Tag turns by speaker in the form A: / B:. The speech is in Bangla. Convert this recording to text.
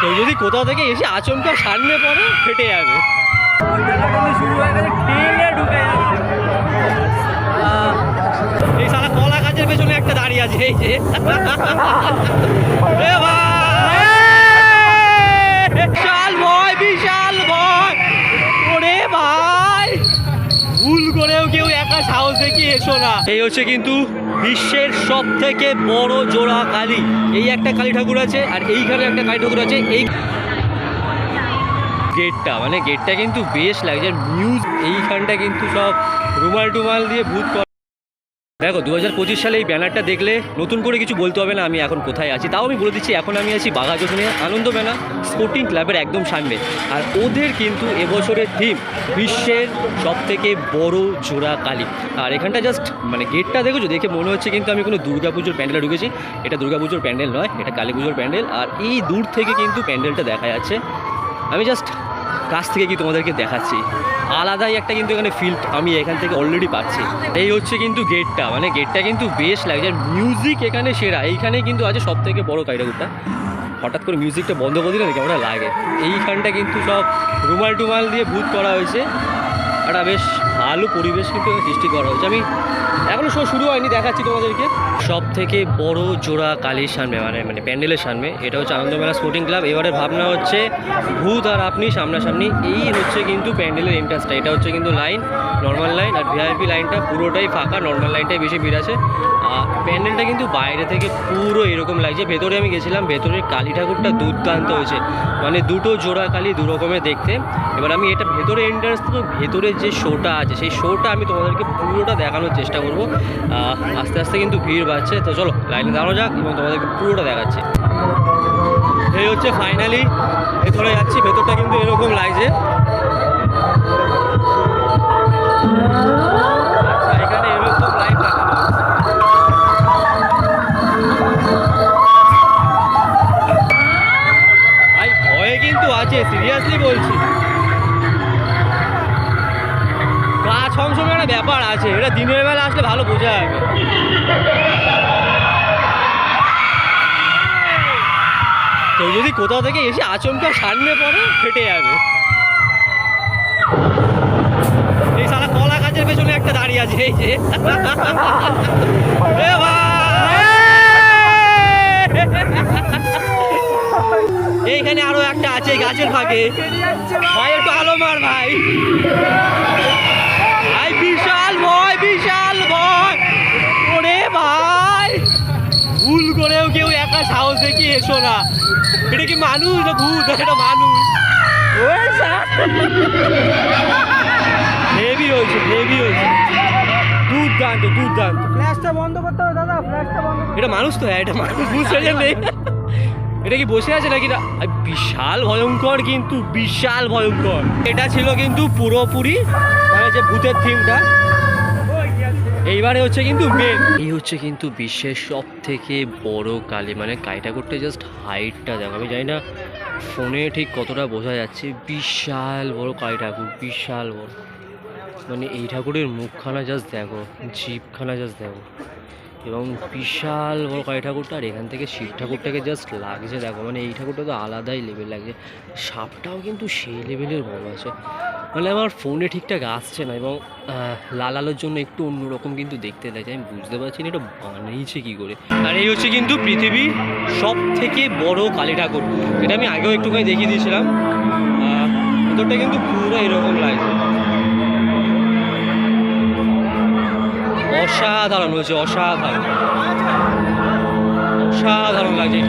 A: তো যদি কোথাও থেকে এসে আচমকা সামনে পরে ফেটে যাবে। এই সারা কলা গাছের পেছনে একটা দাঁড়িয়ে আছে, এই যে এ ভাই! বিশাল ভয় বিশাল ভয় ওরে ভাই ভুল করেও কেউ একা সাহস দেখি এসো না। এই হচ্ছে কিন্তু বিশ্বের সব থেকে বড় জোড়া কালী। এই একটা কালী ঠাকুর আছে আর এইখানে একটা কালী ঠাকুর আছে। এই গেটটা মানে গেটটা কিন্তু বেশ লাগছে। মিউজ এইখানটা কিন্তু সব রুমাল টুমাল দিয়ে ভূত দেখো দু হাজার পঁচিশ সালে এই ব্যানারটা দেখলে নতুন করে কিছু বলতে হবে না, আমি এখন কোথায় আছি? তাও আমি বলে দিচ্ছি, এখন আমি আছি বাঘা যখনে আনন্দ মেলা স্পোর্টিং ক্লাবের একদম সামনে। আর ওদের কিন্তু এবছরের থিম বিশ্বের সব থেকে বড় জোড়া কালী। আর এখানটা জাস্ট মানে গেটটা দেখেছ? দেখে মনে হচ্ছে কিন্তু আমি কোনো দুর্গাপুজোর প্যান্ডেলে ঢুকেছি। এটা দুর্গাপুজোর প্যান্ডেল নয়, এটা কালী পুজোর প্যান্ডেল। আর এই দূর থেকে কিন্তু প্যান্ডেলটা দেখা যাচ্ছে। আমি জাস্ট কাছ থেকে কি তোমাদেরকে দেখাচ্ছি? আলাদাই একটা কিন্তু এখানে ফিল আমি এখান থেকে অলরেডি পাচ্ছি। এই হচ্ছে কিন্তু গেটটা মানে গেটটা কিন্তু বেশ লাগছে আর মিউজিক এখানে সেরা। এইখানেই কিন্তু আছে সব থেকে বড় কাইরাগুটটা হঠাৎ করে মিউজিকটা বন্ধ করে দিলে কেমন লাগে। এইখানটা কিন্তু সব রুমাল টুমাল দিয়ে ভূত করা হয়েছে। একটা বেশ ভালো পরিবেশ কিন্তু সৃষ্টি করা হয়েছে। আমি এখনও শো শুরু হয়নি, দেখাচ্ছি তোমাদেরকে। সব থেকে বড় জোড়া কালীর সামনে মানে মানে প্যান্ডেলের সামনে, এটা হচ্ছে আনন্দমেলা স্পোর্টিং ক্লাব এবারে ভাবনা হচ্ছে ভূত আর আপনি সামনাসামনি, এই হচ্ছে কিন্তু প্যান্ডেলের এন্ট্রান্সটা এটা হচ্ছে কিন্তু লাইন নর্মাল লাইন আর ভিআইপি লাইনটা পুরোটাই ফাঁকা নর্মাল লাইনটাই বেশি ভিড় আছে। আর প্যান্ডেলটা কিন্তু বাইরে থেকে পুরো এরকম লাগছে, ভেতরে আমি গেছিলাম, ভেতরের কালী ঠাকুরটা দুর্দান্ত হয়েছে। মানে দুটো জোড়া কালী দু রকমের দেখতে। এবার আমি এটা ভেতরে এন্ট্রান্স তো ভেতরের যে শোটা আছে, সেই শোটা আমি তোমাদেরকে পুরোটা দেখানোর চেষ্টা করব। আস্তে আস্তে কিন্তু ভিড় বাড়ছে। তো চলো লাইনে দাঁড়ানো যাক এবং তোমাদেরকে পুরোটা দেখাচ্ছি। এই হচ্ছে ফাইনালি ভেতরে যাচ্ছি, ভেতরটা কিন্তু এরকম লাগছে। আচ্ছা এখানে ব্যাপার আছে, এটা দিনের বেলা আসলে ভালো বোঝা যাবে। তো যদি কোথাও থেকে এসে আচমকা সামনে পড়ে, ফেটে যাবে। এই সারা কলা গাছের পেছনে একটা দাঁড়িয়ে আছে, এই যে। এইখানে আরও একটা আছে গাছের ফাঁকে। ভাই, একটু আলো মার, ভাই। এসো না এটা কি মানুষ না ভূত? এটা মানুষ। হেভি হয়েছে হেভি হয়েছে। দুর্দান্ত দুর্দান্ত।
B: ফ্ল্যাশটা বন্ধ করতে হবে দাদা ফ্ল্যাশটা বন্ধ
A: এটা মানুষ তো হ্যাঁ এটা মানুষ বুঝতে নেই এটা কি বসে আছে নাকি? না বিশাল ভয়ঙ্কর কিন্তু বিশাল ভয়ঙ্কর। এটা ছিল কিন্তু পুরোপুরি মানে যে ভূতের থিমটা এইবারে হচ্ছে কিন্তু মেন এই হচ্ছে কিন্তু বিশ্বের সব থেকে বড় কালী মানে কালী ঠাকুরটা জাস্ট হাইটটা দেখো। আমি জানি না ফোনে ঠিক কতটা বোঝা যাচ্ছে। বিশাল বড় কালী ঠাকুর, বিশাল বড়। মানে এই ঠাকুরের মুখখানা জাস্ট দেখো জিপখানা জাস্ট দেখো। এবং বিশাল বড় কালী ঠাকুরটা, আর এখান থেকে শিব ঠাকুরটাকে জাস্ট লাগছে দেখো। মানে এই ঠাকুরটা তো আলাদাই লেভেল লাগছে। সাপটাও কিন্তু সেই লেভেলের বড় আছে। মানে আমার ফোনে ঠিকঠাক আসছে না এবং লাল আলোর জন্য একটু অন্যরকম কিন্তু দেখতে লাগছে, আমি বুঝতে পারছি না এটা বানিয়েছে কী করে। আর এই হচ্ছে কিন্তু পৃথিবীর সব থেকে বড় কালী ঠাকুর। এটা আমি আগেও একটুখানি দেখিয়ে দিয়েছিলাম। ভেতরটা কিন্তু পুরো এরকম লাগছে অসাধারণ হয়েছে, অসাধারণ। অসাধারণ লাগছে এই